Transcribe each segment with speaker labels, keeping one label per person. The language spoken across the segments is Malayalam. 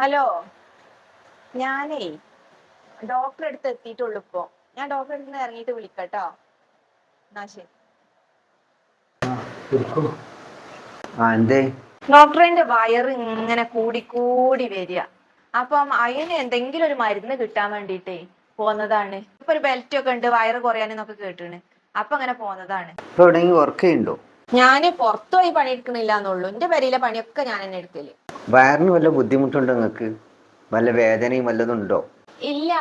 Speaker 1: ഹലോ. ഞാനേ ഡോക്ടറെ അടുത്ത് എത്തിയിട്ടുള്ളൂ ഇപ്പൊ. ഞാൻ ഡോക്ടറെ അടുത്ത് ഇറങ്ങിയിട്ട് വിളിക്കട്ടോ എന്നാ ശരി. ഡോക്ടറിന്റെ വയറ് ഇങ്ങനെ കൂടി കൂടി വരിക. അപ്പം അതിന് എന്തെങ്കിലും ഒരു മരുന്ന് കിട്ടാൻ വേണ്ടിട്ടേ പോന്നതാണ്. ഇപ്പൊ ഒരു ബെൽറ്റ് ഒക്കെ ഉണ്ട് വയറ് കുറയാനെന്നൊക്കെ കേട്ടിണ് അപ്പൊ അങ്ങനെ പോന്നതാണ്. ഞാൻ പുറത്തുപോയി പണിയെടുക്കണില്ല എന്നുള്ളൂ എന്റെ പെരയിലെ പണിയൊക്കെ ഞാൻ എന്നെ എടുക്കൽ.
Speaker 2: വയറിന് വല്ല ബുദ്ധിമുട്ടുണ്ടോ നിങ്ങൾക്ക്? വല്ല വേദനയും വല്ലതും ഉണ്ടോ?
Speaker 1: ഇല്ല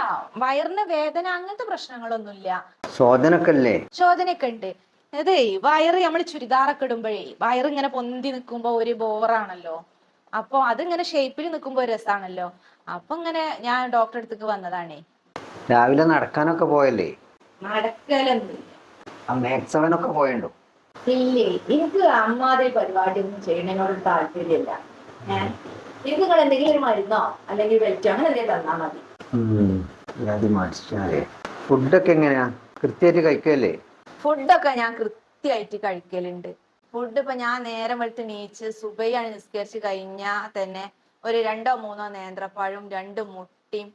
Speaker 1: വയറിന് വേദന അങ്ങനത്തെ പ്രശ്നങ്ങളൊന്നുമില്ല.
Speaker 2: ശോധനൊക്കെ അല്ലേ
Speaker 1: ശോധനയൊക്കെ ഉണ്ട് അതെ വയറ് നമ്മൾ ചുരിദാറൊക്കെ ഇടുമ്പോഴേ വയറ് ഇങ്ങനെ പൊന്തി നിൽക്കുമ്പോ ഒരു ബോറാണല്ലോ. അപ്പൊ അതിങ്ങനെ ഷേപ്പിൽ നിൽക്കുമ്പോ ഒരു രസാണല്ലോ. അപ്പൊ ഇങ്ങനെ ഞാൻ ഡോക്ടറെ അടുത്തേക്ക് വന്നതാണേ.
Speaker 2: രാവിലെ നടക്കാനൊക്കെ പോയല്ലേ?
Speaker 1: നടക്കലൊന്നുമില്ല.
Speaker 2: ആ മാക്സ് സെവനൊക്കെ പോയണ്ടോ?
Speaker 1: ഇല്ലേ എനിക്ക് അമ്മാതിരി പരിപാടി ഒന്നും ചെയ്യണതിനോട് താല്പര്യമില്ല. നിങ്ങൾ എന്തെങ്കിലും ഒരു മരുന്നോ അല്ലെങ്കിൽ വെറ്റോ അങ്ങനെ എന്തെങ്കിലും തന്നാ മതി
Speaker 2: ഫുഡൊക്കെ എങ്ങനെയാ? കൃത്യമായിട്ട് കഴിക്കല്ലേ?
Speaker 1: ഫുഡൊക്കെ ഞാൻ കൃത്യമായിട്ട് കഴിക്കലുണ്ട്. ഫുഡ് ഇപ്പൊ ഞാൻ നേരം വെളുത്ത് നീച്ച് സുബൈയാണ് നിസ്കരിച്ച് കഴിഞ്ഞാൽ തന്നെ ഒരു രണ്ടോ മൂന്നോ നേന്ത്രപ്പഴവും രണ്ട് മുട്ടയും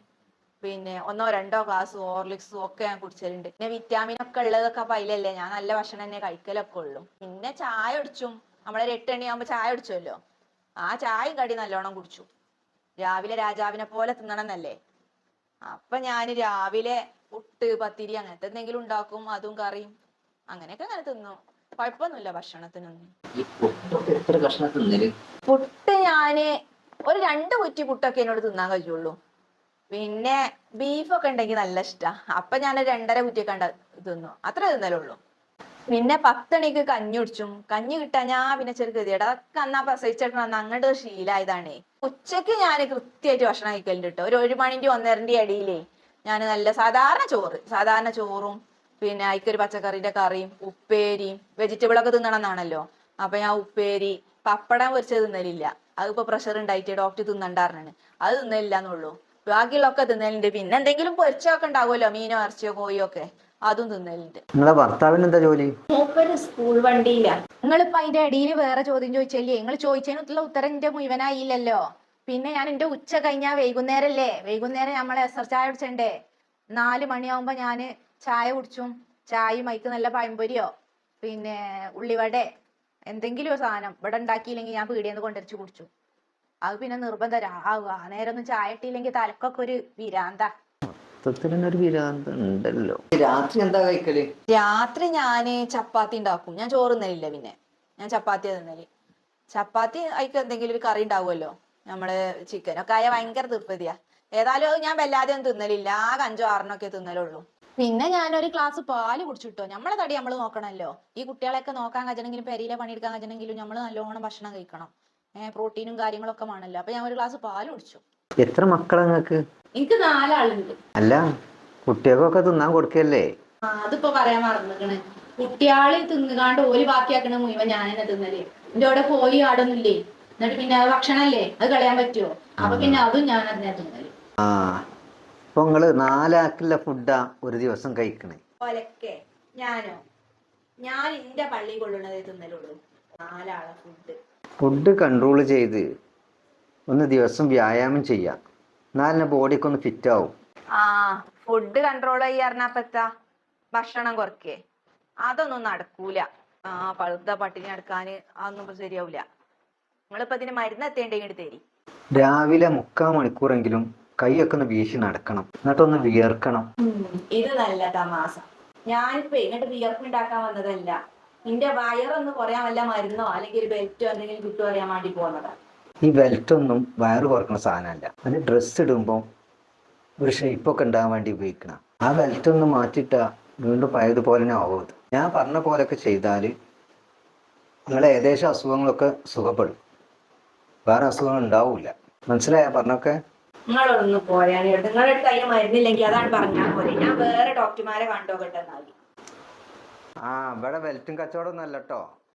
Speaker 1: പിന്നെ ഒന്നോ രണ്ടോ ഗ്ലാസ് ഹോർലിക്സും ഒക്കെ ഞാൻ കുടിച്ചിട്ടുണ്ട് പിന്നെ വിറ്റാമിൻ ഒക്കെ ഉള്ളതൊക്കെ അപ്പൊ അതിലല്ലേ. ഞാൻ നല്ല ഭക്ഷണം തന്നെ കഴിക്കലൊക്കെ ഉള്ളൂ. പിന്നെ ചായ കുടിച്ചും. നമ്മളൊരു എട്ട് മണിയാകുമ്പോ ചായ കുടിച്ചല്ലോ? ആ ചായയും കടി നല്ലോണം കുടിച്ചു. രാവിലെ രാജാവിനെ പോലെ തിന്നണമെന്നല്ലേ? അപ്പൊ ഞാൻ രാവിലെ പുട്ട് പത്തിരി അങ്ങനത്തെ എന്തെങ്കിലും ഉണ്ടാക്കും അതും കറിയും. അങ്ങനെയൊക്കെ അങ്ങനെ തിന്നു. കുഴപ്പമൊന്നുമില്ല ഭക്ഷണത്തിനൊന്നും. പുട്ട് ഞാൻ ഒരു രണ്ട് കുറ്റി പുട്ടൊക്കെ എന്നോട് തിന്നാൻ കഴിയുള്ളൂ. പിന്നെ ബീഫൊക്കെ ഉണ്ടെങ്കിൽ നല്ല ഇഷ്ടാ. അപ്പൊ ഞാൻ രണ്ടര കുറ്റിയൊക്കെ തിന്നു. അത്ര തിന്നലുള്ളൂ. പിന്നെ പത്തണിക്ക് കഞ്ഞി കുടിച്ചും. കഞ്ഞി കിട്ടാൻ ഞാൻ പിന്നെ ചെറു ഗതിയുടെ അതൊക്കെ അന്നാ പ്രസവിച്ചിട്ട് അന്ന് അങ്ങോട്ട് ശീലായതാണേ. ഉച്ചയ്ക്ക് ഞാൻ കൃത്യമായിട്ട് ഭക്ഷണം കഴിക്കലുണ്ട് കേട്ടോ ഒരു ഒരു മണിന്റെ ഒന്നരന്റെ ഇടയിലേ ഞാൻ നല്ല സാധാരണ ചോറ് സാധാരണ ചോറും പിന്നെ അതിക്കൊരു പച്ചക്കറിയുടെ കറിയും ഉപ്പേരിയും വെജിറ്റബിൾ ഒക്കെ തിന്നണം എന്നാണല്ലോ അപ്പൊ ഞാൻ ഉപ്പേരി പപ്പടം പൊരിച്ചത് തിന്നലില്ല. അതിപ്പോ പ്രഷർ ഉണ്ടായിട്ട് ഡോക്ടർ തിന്നണ്ടാറിനാണ് അത് തിന്നലില്ല എന്നുള്ളൂ ബാക്കിയുള്ളൊക്കെ തിന്നലുണ്ട്. പിന്നെ എന്തെങ്കിലും പൊരിച്ചൊക്കെ ഉണ്ടാവുമല്ലോ മീനോ ഇറച്ചിയോ കോഴിയോ ഒക്കെ. അതും തിന്നലുണ്ട്.
Speaker 2: നിങ്ങളെ ഭർത്താവിന് എന്താ ജോലി?
Speaker 1: മൂപ്പര് സ്കൂൾ വണ്ടിയില്ല നിങ്ങളിപ്പോ അതിന്റെ ഇടയിൽ വേറെ ചോദ്യം ചോദിച്ചല്ലേ? നിങ്ങൾ ചോദിച്ചതിനുള്ള ഉത്തരം എന്റെ മുഴുവനായില്ലല്ലോ. പിന്നെ ഞാൻ എന്റെ ഉച്ച കഴിഞ്ഞാ വൈകുന്നേരല്ലേ? വൈകുന്നേരം നമ്മളെ എസർ ചായ കുടിച്ചണ്ടേ? നാല് മണിയാവുമ്പോ ഞാൻ ചായ കുടിച്ചും ചായയും മൈക്ക് നല്ല പഴംപൊരിയോ പിന്നെ ഉള്ളിവട എന്തെങ്കിലും ഒരു സാധനം ഇവിടെ ഉണ്ടാക്കിയില്ലെങ്കിൽ ഞാൻ പീടിയെന്ന് കൊണ്ടുവച്ച് കുടിച്ചു. അത് പിന്നെ നിർബന്ധം. ആവുക ആ നേരം ഒന്നും ചായ ഇട്ടില്ലെങ്കിൽ തലക്കൊക്കെ ഒരു വിരാന്ത.
Speaker 2: മൊത്തത്തിലൊരു വിരാന്തം ഉണ്ടല്ലോ രാത്രി എന്താ കഴിക്കൽ?
Speaker 1: രാത്രി ഞാൻ ചപ്പാത്തി ഉണ്ടാക്കും ഞാൻ ചോറ് തന്നില്ല പിന്നെ. ഞാൻ ചപ്പാത്തി തന്നൽ. ചപ്പാത്തി അതിക്ക് എന്തെങ്കിലും ഒരു കറി ഉണ്ടാവുമല്ലോ നമ്മൾ ചിക്കൻ ഒക്കെ ആയ ഭയങ്കര തൃപ്തിയാ. ഏതായാലും ഞാൻ വല്ലാതെ ഒന്നും തിന്നലില്ല. ആകെ അഞ്ചോ ആറിനൊക്കെ തിന്നലുള്ളൂ. പിന്നെ ഞാനൊരു ഒരു ഗ്ലാസ് പാൽ കുടിച്ചിട്ടോ. നമ്മളെ തടി നമ്മൾ നോക്കണമല്ലോ ഈ കുട്ടികളെയൊക്കെ നോക്കാൻ കഴിയണമെങ്കിലും പെരിയിലെ പണിയെടുക്കാൻ കഴിയണമെങ്കിലും നമ്മൾ നല്ലോണം ഭക്ഷണം കഴിക്കണം. ഏഹ് പ്രോട്ടീനും കാര്യങ്ങളൊക്കെ വേണമല്ലോ അപ്പൊ ഞാൻ ഒരു ഗ്ലാസ് പാൽ കുടിച്ചു.
Speaker 2: എത്ര മക്കളാ നിങ്ങക്ക്
Speaker 1: എനിക്ക് നാലാളുണ്ട്.
Speaker 2: അല്ല കുട്ടികൾക്കൊക്കെ തിന്നാൻ കൊടുക്കല്ലേ?
Speaker 1: ആ, അതിപ്പോ പറയാൻ മറന്നിക്കണ്. കുട്ടിയാൾ തിന്നുകാണ്ട് ഓൽ ബാക്കിയാക്കണ മുഴുവൻ ഞാൻ തന്നെ തിന്നൽ. എന്റെ അവിടെ കോഴി ആടൊന്നുമില്ലേ എന്നിട്ട് പിന്നെ അത് ഭക്ഷണല്ലേ? അത് കളയാൻ പറ്റുമോ അപ്പൊ പിന്നെ അതും ഞാൻ അതിനെ തിന്നൽ.
Speaker 2: ആ ഇപ്പൊ നിങ്ങൾ നാലാക്കില്ല ഫുഡാ ഒരു ദിവസം കഴിക്കണേ?
Speaker 1: ഒലക്കെ ഞാനോ? ഞാൻ എന്റെ പള്ളി കൊള്ളുന്നതേ തിന്നലുള്ളൂ. നാലാളെ ഫുഡ്.
Speaker 2: ഫുഡ് കൺട്രോൾ ചെയ്ത് ഒന്ന് ദിവസം വ്യായാമം ചെയ്യാം. എന്നാലിനെ ബോഡിക്ക് ഒന്ന് ഫിറ്റ് ആവും
Speaker 1: ആ ഫുഡ് കൺട്രോൾ ചെയ്യാറിനപ്പത്താ ഭക്ഷണം കുറക്കേ അതൊന്നും നടക്കൂല. ആ പഴുത്ത പട്ടിണി നടക്കാന് അതൊന്നും ഇപ്പൊ ശരിയാവൂല. നിങ്ങളിപ്പോ ഇതിന് മരുന്ന് എത്തേണ്ടെങ്കിൽ തരി.
Speaker 2: രാവിലെ മുക്കാൽ മണിക്കൂറെങ്കിലും കൈയൊക്കെ ഒന്ന് വീശി നടക്കണം. എന്നിട്ടൊന്ന് വിയർക്കണം.
Speaker 1: ഇത് നല്ല തമാസ ഞാനിപ്പോ ഇങ്ങോട്ട് വിയർപ്പുണ്ടാക്കാൻ വന്നതല്ല. നിന്റെ വയറൊന്ന് കുറയാൻ വല്ല മരുന്നോ അല്ലെങ്കിൽ ഒരു ബെൽറ്റോ എന്തെങ്കിലും കിട്ടുമോ അറിയാൻ വേണ്ടി പോകുന്നതാ
Speaker 2: ഈ വെൽറ്റൊന്നും ഒന്നും വയറ് കുറക്കുന്ന സാധനമല്ല. അത് ഡ്രസ്സ് ഇടുമ്പോൾ ഒരു ഷേപ്പൊക്കെ ഉണ്ടാകാൻ വേണ്ടി ഉപയോഗിക്കണം. ആ ബെൽറ്റ് ഒന്ന് മാറ്റിയിട്ടാ വീണ്ടും പഴയതുപോലെ തന്നെ ആവുന്നത്. ഞാൻ പറഞ്ഞ പോലെയൊക്കെ ചെയ്താൽ നിങ്ങളെ ഏകദേശം അസുഖങ്ങളൊക്കെ സുഖപ്പെടും. വേറെ അസുഖങ്ങൾ ഉണ്ടാവില്ല. മനസ്സിലായ പറഞ്ഞൊക്കെ?
Speaker 1: നിങ്ങളൊന്ന് പോരാൻ നിങ്ങളുടെ അടുത്ത് അതിന് മരുന്നില്ലെങ്കിൽ അതാണ് പറഞ്ഞാൽ പോലെ ഞാൻ വേറെ ഡോക്ടർമാരെ കണ്ടോക്കട്ടെ
Speaker 2: ആ ഇവിടെ വെൽറ്റും കച്ചവടം ഒന്നല്ല കേട്ടോ